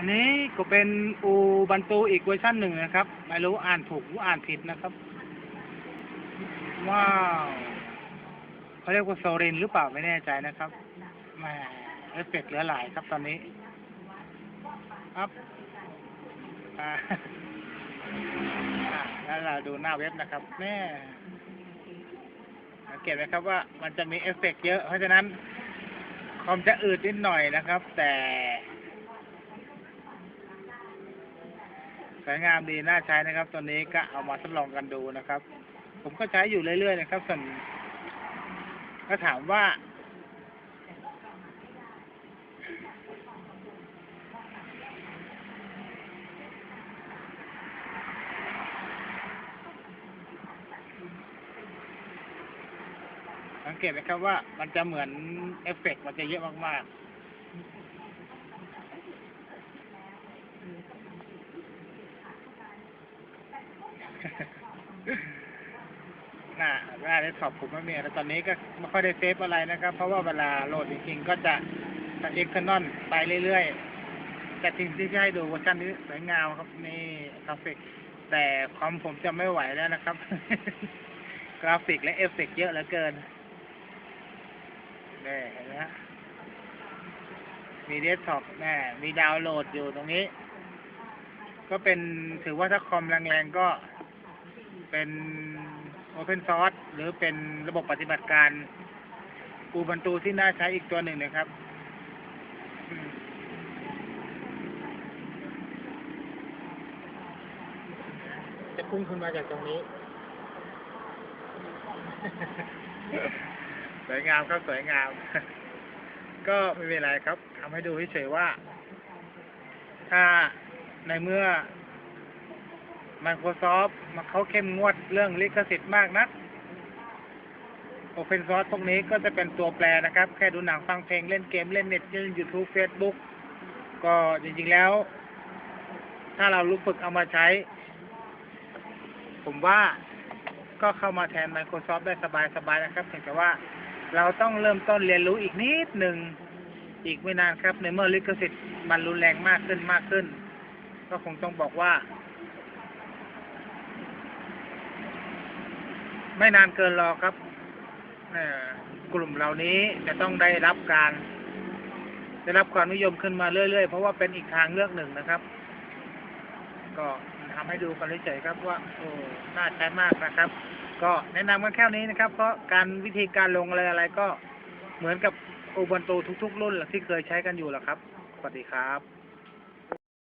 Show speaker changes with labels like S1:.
S1: อันนี้ก็เป็นอูบันตูอีกเวอร์ชันหนึ่งนะครับ ไม่รู้อ่านถูกหรืออ่านผิดนะครับ ว้าวเขาเรียกว่าโซรินหรือเปล่าไม่แน่ใจนะครับแหมเอฟเฟกต์เหลือหลายครับตอนนี้ครับอ่าแล้วเราดูหน้าเว็บนะครับแม่สังเกตไหมครับว่ามันจะมีเอฟเฟกต์เยอะ เพราะฉะนั้นคอมจะอืดนิดหน่อยนะครับ แต่ วยงามดีน่าใช้นะครับ ตัวนี้ก็เอามาทดลองกันดูนะครับ ผมก็ใช้อยู่เรื่อยๆนะครับส่วนก็ถามว่า สังเกตไหมครับว่ามันจะเหมือนเอฟเฟกต์มันจะเยอะมากๆ หน้าหน้าเดสก์ท็อปผมไม่มีแล้วตอนนี้ก็ไม่ค่อยได้เซฟอะไรนะครับ เพราะว่าเวลาโหลดจริงๆก็จะจะเอ็กซ์นอนไปเรื่อยๆ แต่จริงที่จะให้ดูเวอร์ชันนี้สวยงามครับนี่กราฟิก แต่คอมผมจะไม่ไหวแล้วนะครับ กราฟิกและเอฟเฟกต์เยอะเหลือเกินแน่เห็นไหมฮะมีเดสก์ท็อปแน่มีดาวน์โหลดอยู่ตรงนี้ ก็เป็นถือว่าถ้าคอมแรงๆก็ เป็น Open Source หรือเป็นระบบปฏิบัติการอูบันตูที่น่าใช้อีกตัวหนึ่งนะครับอืมจะพุ่งขึ้นมาจากตรงนี้ สวยงามครับสวยงาม ก็ไม่เป็นไรครับทำให้ดูเฉยๆว่า ถ้าในเมื่อ Microsoft มาเขาเข้มงวดเรื่องลิขสิทธิ์มากนัก Open Source พวกนี้ก็จะเป็นตัวแปรนะครับ แค่ดูหนังฟังเพลงเล่นเกมเล่นเน็ตเล่น YouTube Facebook ก็จริงๆแล้ว ถ้าเรารู้ฝึกเอามาใช้ ผมว่าก็เข้ามาแทน Microsoft ได้สบายๆนะครับเพียงแต่ว่าเราต้องเริ่มต้นเรียนรู้อีกนิดหนึ่งอีกไม่นานครับ ในเมื่อลิขสิทธิ์มันรุนแรงมากขึ้นมากขึ้น ก็คงต้องบอกว่า ไม่นานเกินรอครับกลุ่มเหล่านี้จะต้องได้รับการได้รับความนิยมขึ้นมาเรื่อยๆ เพราะว่าเป็นอีกทางเลือกหนึ่งนะครับ ก็ทำให้ดูกันเฉยๆครับว่าโอ้น่าใช้มากนะครับ ก็แนะนำกันแค่นี้นะครับ เพราะการวิธีการลงอะไรอะไรก็เหมือนกับอุบันตูทุก ๆ รุ่นที่เคยใช้กันอยู่แหละครับ สวัสดีครับ